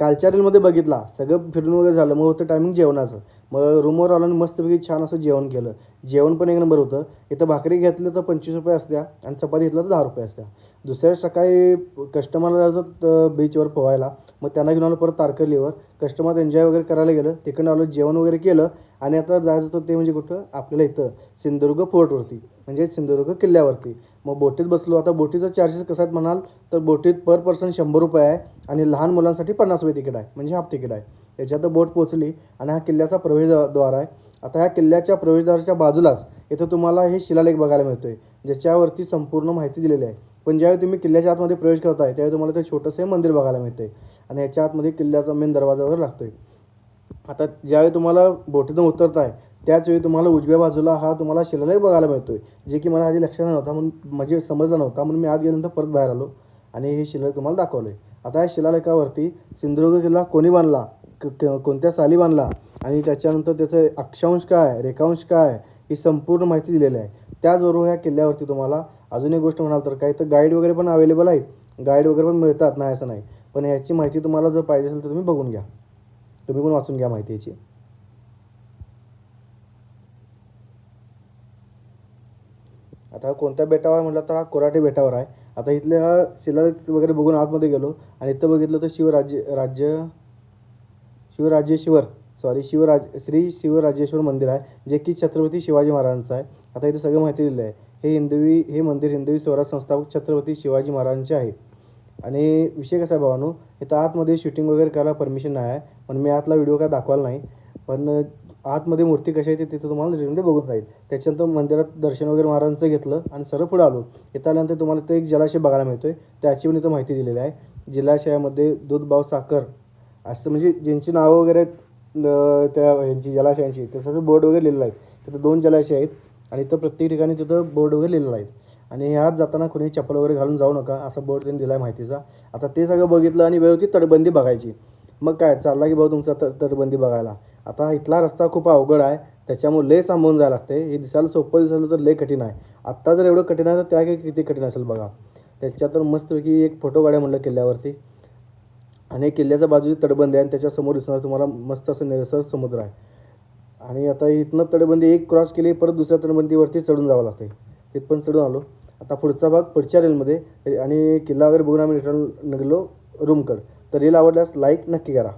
कालच्या रीलमध्ये बघितला. सगळं फिरून वगैरे झालं. मग होतं टायमिंग जेवणाचं. मग रूमवर आलो आणि मस्तपैकी छान असं जेवण केलं. जेवण पण एक नंबर होतं. इथं भाकरी घेतलं तर पंचवीस रुपये असत्या आणि चपाती घेतलं तर दहा रुपये असत्या. दुसऱ्या सकाळी कस्टमरला जायचं बीचवर पोहायला. मग त्यांना घेऊन आलो परत तारकर्लीवर. कस्टमर एन्जॉय वगैरे करायला गेलं. तिकडं आलो जेवण वगैरे केलं. आणि आता जायचं होतं ते म्हणजे कुठं? आपल्याला इथं सिंधुदुर्ग फोर्टवरती म्हणजे सिंधुदुर्ग किल्ल्यावरती. मग बोटीत बसलो. आता बोटीचा चार्जेस कसा आहेत म्हणाल तर बोटीत पर पर्सन शंभर रुपये आहे आणि लहान मुलांसाठी पन्नास रुपये तिकीट आहे. म्हणजे हाफ तिकीट आहे. याच्यात बोट पोचली आणि हा किल्ल्याचा प्रवेशद्वार आहे. आता ह्या किल्ल्याच्या प्रवेशद्वाराच्या बाजूलाच इथं तुम्हाला हे शिलालेख बघायला मिळतो आहे ज्याच्यावरती संपूर्ण माहिती दिलेली आहे. पण ज्यावेळी तुम्ही किल्ल्याच्या आतमध्ये प्रवेश करताय त्यावेळी तुम्हाला ते छोटंसं हे मंदिर बघायला मिळतं आहे आणि ह्याच्या आतमध्ये किल्ल्याचा मेन दरवाजा वगैरे आहे आता ज्यावेळी तुम्हाला बोटीतून उतरताय त्याचवेळी तुम्हाला उजव्या बाजूला हा तुम्हाला शिलालेख बघायला मिळतो आहे जे की मला आधी लक्षात नव्हता म्हणून म्हणजे समजला नव्हता म्हणून मी आत गेल्यानंतर परत बाहेर आलो आणि हे शिलालेख तुम्हाला दाखवलं आहे आता या शिलालेखावरती सिंधुदुर्ग किल्ला कोणी बांधला? क- कोणत्या साली बांधला आणि त्याच्यानंतर त्याचं अक्षांश काय रेखांश काय ही संपूर्ण माहिती दिलेली आहे. त्याचबरोबर या किल्ल्यावरती तुम्हाला अजून एक गोष्ट म्हणाल तर काही तर गाईड वगैरे पण अवेलेबल आहेत. गाईड वगैरे पण मिळतात नाही असं नाही. पण ह्याची माहिती तुम्हाला जर पाहिजे असेल तर तुम्ही बघून घ्या. तुम्ही पण वाचून घ्या माहिती याची. आता कोणत्या बेटावर म्हटलं तर हा कोराटे बेटावर आहे. आता इथले हा शिलालेख वगैरे बघून आतमध्ये गेलो. आणि इथं बघितलं तर शिवराज्य राज्य शिवराजेश्वर सॉरी शिवराज श्री शिवराजेश्वर मंदिर आहे जे की छत्रपती शिवाजी महाराजांचं आहे. आता इथे सगळं माहिती दिलेलं आहे. हे हिंदवी हे मंदिर हिंदवी स्वराज संस्थापक छत्रपती शिवाजी महाराजांचे आहे. आणि विषय कसा आहे भावानो इथं आतमध्ये शूटिंग वगैरे करायला परमिशन नाही आहे पण मी आतला व्हिडिओ काय दाखवायला नाही. पण आतमध्ये मूर्ती कशी आहे ते तिथं तुम्हाला रिमडे बघून जाईल. त्याच्यानंतर मंदिरात दर्शन वगैरे महाराजांचं घेतलं आणि सरळ पुढे आलो. इथं आल्यानंतर तुम्हाला ते एक जलाशय बघायला मिळतोय. त्याची पण इथं माहिती दिलेली आहे. जलाशयामध्ये दूधबाव साखर असं म्हणजे ज्यांची नावं वगैरे आहेत त्या ह्यांची जलाशयांची तसं बोर्ड वगैरे लिहिलेलं आहे तिथं दोन जलाशय आहेत आणि इथं प्रत्येक ठिकाणी तिथं बोर्ड वगैरे लिहिलेलं आहेत. आणि ह्यात जाताना कोणी चप्पल वगैरे घालून जाऊ नका असा बोर्ड त्यांनी दिला आहे माहितीचा. आता ते सगळं बघितलं आणि वेळ होती तटबंदी बघायची. मग काय चालला की भाऊ तुमचा तर तटबंदी बघायला. आता इथला रस्ता खूप अवघड आहे त्याच्यामुळे लय सांभाळून जायला लागते हे दिसायला सोपं दिसलं तर लय कठीण आहे. आत्ता जर एवढं कठीण आहे तर त्या किती कठीण असेल बघा. त्याच्यात तर मस्तपैकी एक फोटो काढ्या म्हणलं किल्ल्यावरती. आणि किल्ल्याच्या बाजूची तटबंदी आहे आणि त्याच्यासमोर दिसणार तुम्हाला मस्त असं निळसर समुद्र आहे. आणि आता इथनं तटबंदी एक क्रॉस केली परत दुसऱ्या तटबंदीवरती चढून जावं लागतं तिथपर्यंत चढून आलो. आता पुढचा भाग पुढच्या रेलमध्ये आणि किल्ला वगैरे बघून आम्ही रिटर्न निघलो रूमकडं. तर रील आवडल्यास लाईक नक्की करा.